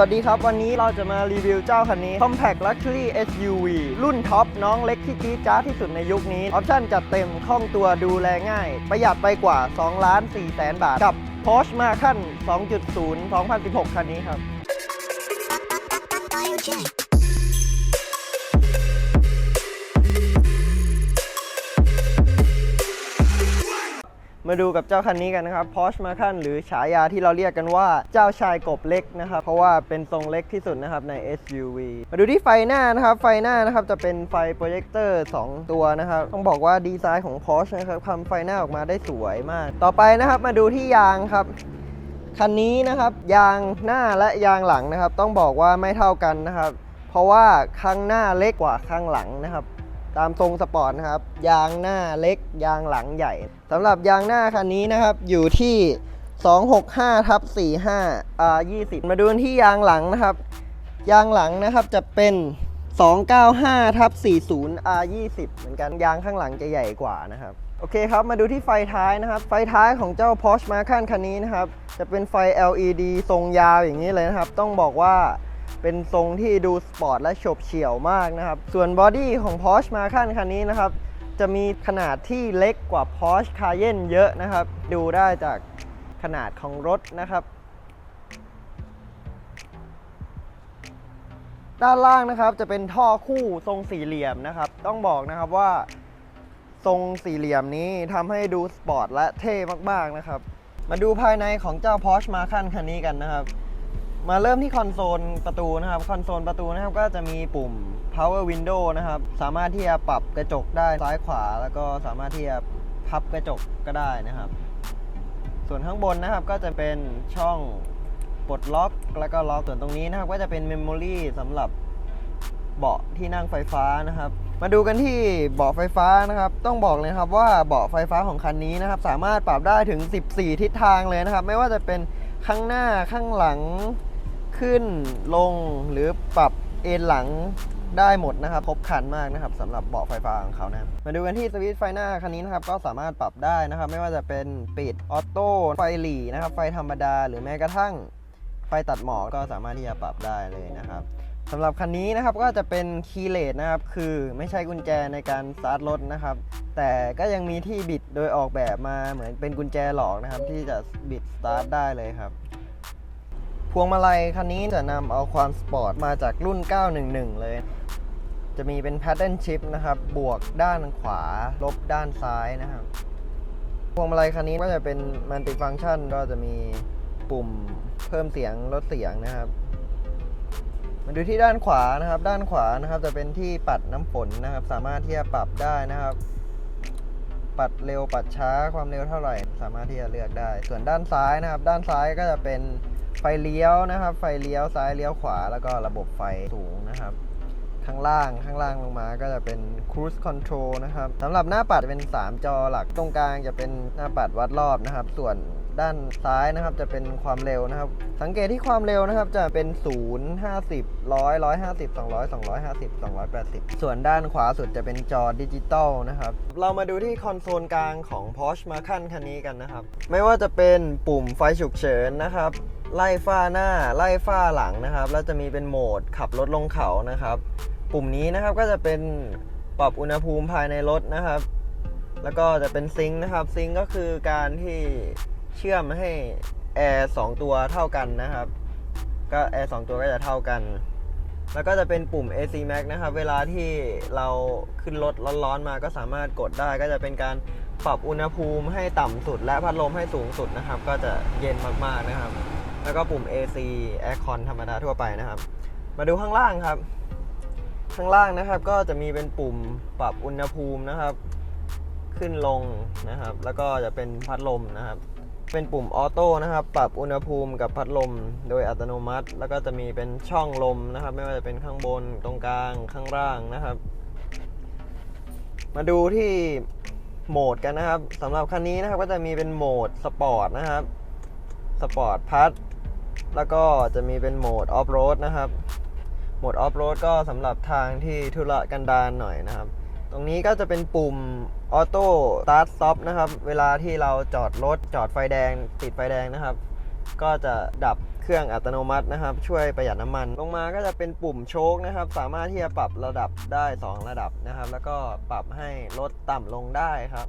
วัสดีครับ วันนี้เราจะมารีวิวเจ้าคันนี้ Compact Luxury SUV รุ่นท็อปน้องเล็กที่จี๊ดจ้าที่สุดในยุคนี้ ออปชั่นจัดเต็มคล่องตัวดูแลง่าย ประหยัดไปกว่า 2 ล้าน4แสนบาท กับ Porsche Macan 2.0 2016 คันนี้ครับ มาดูกับเจ้าคันนี้กันนะครับ Porsche Macan หรือฉายาที่เราเรียกกันว่าเจ้าชายกบเล็กนะครับ เพราะว่าเป็นทรงเล็กที่สุดนะครับใน SUV มาดูที่ไฟหน้านะครับ ไฟหน้านะครับจะเป็นไฟโปรเจคเตอร์ 2 ตัวนะครับ ต้องบอกว่าดีไซน์ของ Porsche นะครับทำไฟหน้าออกมาได้สวยมาก ต่อไปนะครับมาดูที่ยางครับคันนี้นะครับยางหน้าและยางหลังนะครับ ต้องบอกว่าไม่เท่ากันนะครับ เพราะว่าข้างหน้าเล็กกว่าข้างหลังนะครับ ตามทรงสปอร์ตนะครับ ยางหน้าเล็ก ยางหลังใหญ่สำหรับยางหน้าคันนี้นะครับ อยู่ที่ 265ทับ45 R 20 มาดูที่ยางหลังนะครับ ยางหลังนะครับจะเป็น 295ทับ40 R 20เหมือนกันยางข้างหลังจะใหญ่กว่านะครับ โอเคครับ มาดูที่ไฟท้ายนะครับ ไฟท้ายของเจ้า Porsche Macan คันนี้นะครับ จะเป็นไฟ LED ทรงยาวอย่างนี้เลยนะครับ ต้องบอกว่า เป็นทรงที่ดูสปอร์ตและโฉบเฉี่ยวมากนะครับ ส่วนบอดี้ของ Porsche Macan คันนี้นะครับ จะมีขนาดที่เล็กกว่า Porsche Cayenne เยอะนะครับ ดูได้จากขนาดของรถนะครับ ด้านล่างนะครับจะเป็นท่อคู่ทรงสี่เหลี่ยมนะครับ ต้องบอกนะครับว่าทรงสี่เหลี่ยมนี้ทำให้ดูสปอร์ตและเท่มากๆนะครับ มาดูภายในของเจ้า Porsche Macan คันนี้กันนะครับ มาเริ่มที่คอนโซลประตูนะครับ คอนโซลประตูนะครับก็จะมีปุ่ม power window นะครับ สามารถที่จะปรับกระจกได้ซ้ายขวา แล้วก็สามารถที่จะพับกระจกก็ได้นะครับ ส่วนข้างบนนะครับก็จะเป็นช่องปลดล็อกแล้วก็ล็อกส่วนตรงนี้นะครับ ก็จะเป็นเมมโมรีสำหรับเบาะที่นั่งไฟฟ้านะครับ มาดูกันที่เบาะไฟฟ้านะครับ ต้องบอกเลยครับว่าเบาะไฟฟ้าของคันนี้นะครับ สามารถปรับได้ถึง 14 ทิศทางเลยนะครับ ไม่ว่าจะเป็นข้างหน้าข้างหลัง ขึ้นลงหรือปรับเอนหลังได้หมดนะครับครบคันมากนะครับสำหรับเบาะไฟฟ้าของเขานะมาดูกันที่สวิตช์ไฟหน้าคันนี้นะครับก็สามารถปรับได้นะครับ ไม่ว่าจะเป็นปิดออโต้ไฟหลีนะครับ ไฟธรรมดา หรือแม้กระทั่งไฟตัดหมอกก็สามารถที่จะปรับได้เลยนะครับสำหรับคันนี้นะครับก็จะเป็นคีย์เลสนะครับ คือไม่ใช่กุญแจในการสตาร์ทรถนะครับ แต่ก็ยังมีที่บิดโดยออกแบบมาเหมือนเป็นกุญแจหลอกนะครับ ที่จะบิดสตาร์ทได้เลยครับ พวงมาลัยคันนี้จะนำเอาความสปอร์ตมาจากรุ่น 911 เลย จะมีเป็น pattern shift นะครับ บวกด้านขวา ลบด้านซ้ายนะครับ พวงมาลัยคันนี้ก็จะเป็น multi function ก็จะมีปุ่มเพิ่มเสียงลดเสียงนะครับ มาดูที่ด้านขวานะครับ ด้านขวานะครับจะเป็นที่ปัดน้ำฝนนะครับ สามารถที่จะปรับได้นะครับ ปัดเร็วปัดช้าความเร็วเท่าไหร่ สามารถที่จะเลือกได้ ส่วนด้านซ้ายนะครับ ด้านซ้ายก็จะเป็น ไฟเลี้ยวนะครับ ไฟเลี้ยวซ้ายเลี้ยวขวา แล้วก็ระบบไฟสูงนะครับ ข้างล่างข้างล่างลงมาก็จะเป็น cruise control นะครับสำหรับหน้าปัดเป็น 3 จอหลักตรงกลางจะเป็นหน้าปัดวัดรอบนะครับ ส่วนด้านซ้ายนะครับจะเป็นความเร็วนะครับ สังเกตที่ความเร็วนะครับจะเป็น 0 50 100 150 200 250 280 ส่วนด้านขวาสุดจะเป็นจอดิจิตอลนะครับ เรามาดูที่คอนโซลกลางของ Porsche Macan คันนี้กันนะครับ ไม่ว่าจะเป็นปุ่มไฟฉุกเฉินนะครับ ไล่ฝ้าหน้า ไล่ฝ้าหลังนะครับ แล้วจะมีเป็นโหมดขับรถลงเขานะครับ ปุ่มนี้นะครับก็จะเป็นปรับอุณหภูมิภายในรถนะครับ แล้วก็จะเป็นซิงค์นะครับ ซิงค์ก็คือการที่เชื่อมให้แอร์สองตัวเท่ากันนะครับ ก็แอร์สองตัวก็จะเท่ากัน แล้วก็จะเป็นปุ่ม AC Max นะครับ เวลาที่เราขึ้นรถร้อนๆมาก็สามารถกดได้ ก็จะเป็นการปรับอุณหภูมิให้ต่ำสุด และพัดลมให้สูงสุดนะครับ ก็จะเย็นมากๆนะครับ แล้วก็ปุ่ม AC Aircon ธรรมดาทั่วไปนะครับ มาดูข้างล่างครับ ข้างล่างนะครับก็จะมีเป็นปุ่มปรับอุณหภูมินะครับ ขึ้นลงนะครับ แล้วก็จะเป็นพัดลมนะครับ เป็นปุ่มออโต้นะครับ ปรับอุณหภูมิกับพัดลม โดยอัตโนมัติ แล้วก็จะมีเป็นช่องลมนะครับ ไม่ว่าจะเป็นข้างบนตรงกลางข้างล่างนะครับ มาดูที่โหมดกันนะครับสำหรับคันนี้นะครับก็จะมีเป็นโหมดสปอร์ตนะครับสปอร์ตพัด แล้วก็จะมีเป็นโหมดออฟโรดนะครับ โหมดออฟโรดก็สำหรับทางที่ทุรกันดารหน่อยนะครับ ตรงนี้ก็จะเป็นปุ่มออโต้สตาร์ทสต็อปนะครับ เวลาที่เราจอดรถจอดไฟแดง ติดไฟแดงนะครับ ก็จะดับเครื่องอัตโนมัตินะครับ ช่วยประหยัดน้ำมัน ลงมาก็จะเป็นปุ่มโชคนะครับ สามารถที่จะปรับระดับได้ 2 ระดับนะครับ แล้วก็ปรับให้ลดต่ำลงได้ครับ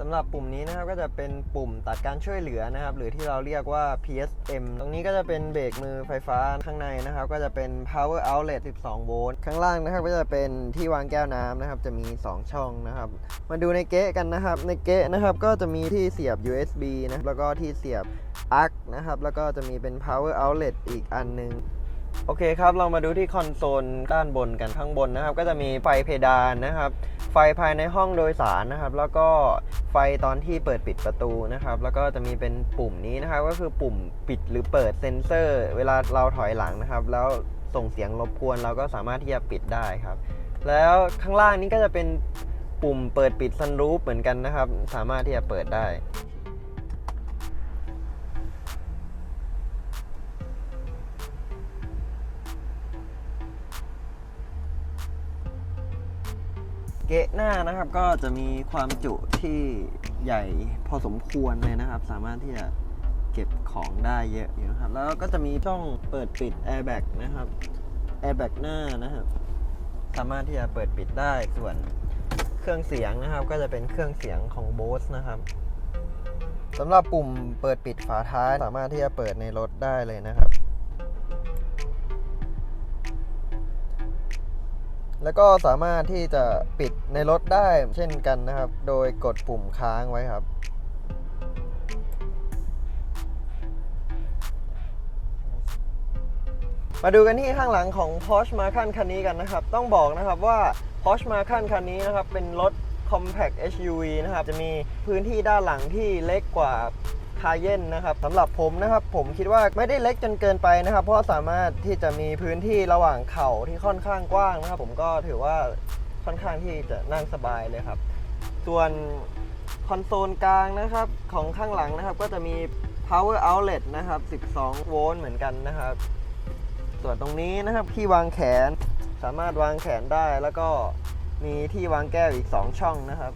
สำหรับปุ่มนี้นะครับก็จะเป็นปุ่มตัดการช่วยเหลือนะครับ หรือที่เราเรียกว่า PSM ตรงนี้ก็จะเป็นเบรกมือไฟฟ้าข้างในนะครับ ก็จะเป็น power outlet 12 โวลต์ข้างล่างนะครับ ก็จะเป็นที่วางแก้วน้ำนะครับ จะมี 2 ช่องนะครับ มาดูในเก๊ะกันนะครับ ในเก๊ะนะครับก็จะมีที่เสียบ USB นะแล้วก็ที่เสียบ ARC นะครับแล้วก็จะมีเป็น power outlet อีกอันหนึง โอเคครับ เรามาดูที่คอนโซลด้านบนกันข้างบนนะครับ ก็จะมีไฟเพดานนะครับ ไฟภายในห้องโดยสารนะครับ แล้วก็ไฟตอนที่เปิดปิดประตูนะครับ แล้วก็จะมีเป็นปุ่มนี้นะครับ ก็คือปุ่มปิดหรือเปิดเซ็นเซอร์ เวลาเราถอยหลังนะครับ แล้วส่งเสียงรบกวน เราก็สามารถที่จะปิดได้ครับ แล้วข้างล่างนี้ก็จะเป็นปุ่มเปิดปิดซันรูฟเหมือนกันนะครับ สามารถที่จะเปิดได้ เกะหน้านะครับก็จะมีความจุที่ใหญ่พอสมควรเลยนะครับ สามารถที่จะเก็บของได้เยอะอยู่นะครับ แล้วก็จะมีช่องเปิดปิด airbag นะครับ airbag หน้านะครับ สามารถที่จะเปิดปิดได้ส่วนเครื่องเสียงนะครับ ก็จะเป็นเครื่องเสียงของ Bose นะครับสำหรับปุ่มเปิดปิดฝาท้ายสามารถที่จะเปิดในรถได้เลยนะครับ แล้วก็สามารถที่จะปิดในรถได้เช่นกันนะครับ โดยกดปุ่มค้างไว้ครับมาดูกันที่ข้างหลังของ Porsche Macan คันนี้กันนะครับ ต้องบอกนะครับว่า Porsche Macan คันนี้นะครับ เป็นรถ Compact SUV นะครับ จะมีพื้นที่ด้านหลังที่เล็กกว่า คาเย่นนะครับสำหรับผมนะครับผมคิดว่าไม่ได้เล็กจนเกินไปนะครับ เพราะสามารถที่จะมีพื้นที่ระหว่างเข่าที่ค่อนข้างกว้างนะครับ ผมก็ถือว่าค่อนข้างที่จะนั่งสบายเลยครับ ส่วนคอนโซลกลางนะครับของข้างหลังนะครับ ก็จะมี power outlet นะครับ 12 โวลต์เหมือนกันนะครับ ส่วนตรงนี้นะครับที่วางแขนสามารถวางแขนได้แล้วก็มีที่วางแก้วอีก 2 ช่องนะครับ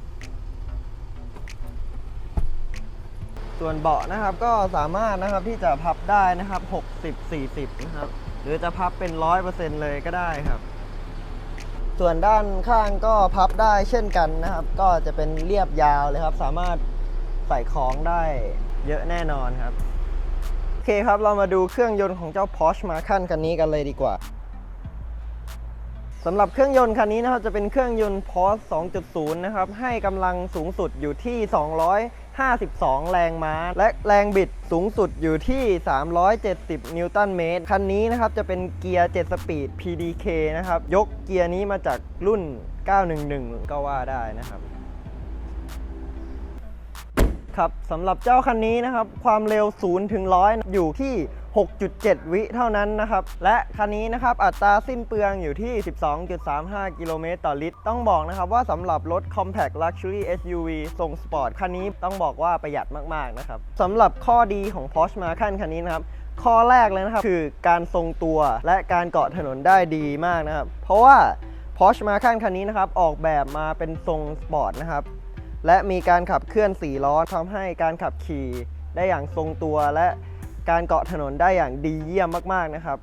ส่วนเบาะนะครับก็สามารถนะครับที่จะพับได้นะครับ 60 40 นะครับ หรือจะพับเป็น 100%เลยก็ได้ครับ ส่วนด้านข้างก็พับได้เช่นกันนะครับ ก็จะเป็นเรียบยาวเลยครับ สามารถใส่ของได้เยอะแน่นอนครับ โอเคครับเรามาดูเครื่องยนต์ของเจ้า Porsche Macan คันนี้กันเลยดีกว่าสำหรับเครื่องยนต์คันนี้นะครับจะเป็นเครื่องยนต์ Porsche 2.0 นะครับ ให้กำลังสูงสุดอยู่ที่ 52 แรงม้า และแรงบิดสูงสุดอยู่ที่ 370 นิวตันเมตร คันนี้นะครับจะเป็นเกียร์ 7 สปีด PDK นะครับ ยกเกียร์นี้มาจากรุ่น 911 ก็ว่าได้นะครับครับสำหรับเจ้าคันนี้นะครับ ความเร็ว0ถึง100 อยู่ที่ 6.7 วิเท่านั้นนะครับ และคันนี้นะครับอัตราสิ้นเปลืองอยู่ที่ 12.35 กิโลเมตรต่อลิตร ต้องบอกนะครับว่าสำหรับรถ Compact Luxury SUV ทรงสปอร์ตคันนี้ต้องบอกว่าประหยัดมากๆนะครับสำหรับข้อดีของ Porsche Macan คันนี้นะครับข้อแรกเลยนะครับ คือการทรงตัวและการเกาะถนนได้ดีมากนะครับ เพราะว่า Porsche Macan คันนี้นะครับ ออกแบบมาเป็นทรงสปอร์ตนะครับ และมีการขับเคลื่อน4ล้อทำให้การขับขี่ได้อย่างทรงตัวและ การเกาะถนนได้อย่างดีเยี่ยมมากๆนะครับ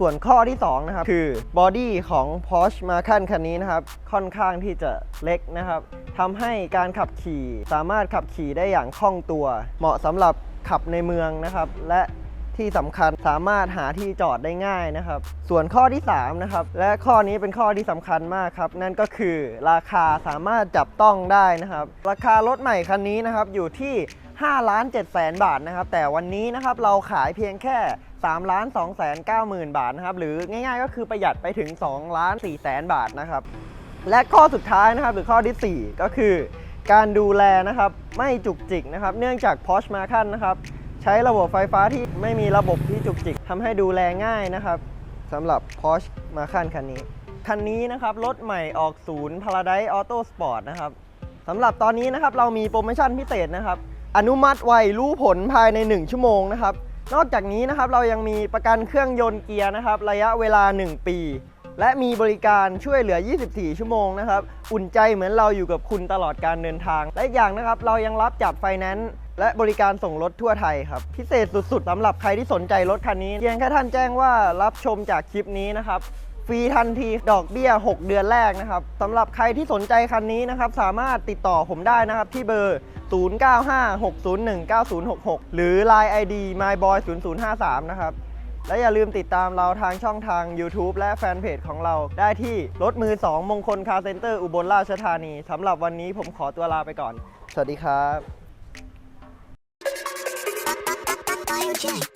ส่วนข้อที่2นะครับคือบอดี้ของ Porsche Macan คันนี้นะครับ ค่อนข้างที่จะเล็กนะครับทำให้การขับขี่สามารถขับขี่ได้อย่างคล่องตัว เหมาะสำหรับขับในเมืองนะครับ และที่สำคัญสามารถหาที่จอดได้ง่ายนะครับ ส่วนข้อที่3นะครับและข้อนี้เป็นข้อที่สำคัญมากครับ นั่นก็คือราคาสามารถจับต้องได้นะครับ ราคารถใหม่คันนี้นะครับอยู่ที่ 5ล้าน7แสนบาทนะครับ แต่วันนี้นะครับเราขายเพียงแค่3ล้าน2แสน9หมื่นบาทนะครับ หรือง่ายๆก็คือประหยัดไปถึง2ล้าน4แสนบาทนะครับ และข้อสุดท้ายนะครับหรือข้อที่ 4 ก็คือ การดูแลนะครับไม่จุกจิกนะครับ เนื่องจาก Porsche Macan นะครับใช้ระบบไฟฟ้าที่ไม่มีระบบที่จุกจิกทำให้ดูแลง่ายนะครับสำหรับ Porsche Macan คันนี้คันนี้นะครับรถใหม่ออกศูนย์ Paradise Auto Sport นะครับสำหรับตอนนี้นะครับเรามีโปรโมชั่นพิเศษนะครับ อนุมัติไวรู้ผลภายใน 1 ชั่วโมงนะครับ นอกจากนี้นะครับเรายังมีประกันเครื่องยนต์เกียร์นะครับ ระยะเวลา 1 ปี และมีบริการช่วยเหลือ 24 ชั่วโมงนะครับ อุ่นใจเหมือนเราอยู่กับคุณตลอดการเดินทาง และอย่างนะครับเรายังรับจัดไฟแนนซ์และบริการส่งรถทั่วไทยครับ พิเศษสุดๆสำหรับใครที่สนใจรถคันนี้เพียงแค่ท่านแจ้งว่ารับชมจากคลิปนี้นะครับฟรีทันทีดอกเบี้ย 6 เดือนแรกนะครับสำหรับใครที่สนใจคันนี้นะครับ สามารถติดต่อผมได้นะครับที่เบอร์ 0956019066 หรือ Line ID myboy0053 นะครับ และอย่าลืมติดตามเราทางช่องทาง YouTube และแฟนเพจของเราได้ที่รถมือ 2 มงคลคาร์เซ็นเตอร์อุบลราชธานีสำหรับวันนี้ผมขอตัวลาไปก่อน สวัสดีครับ Biogen.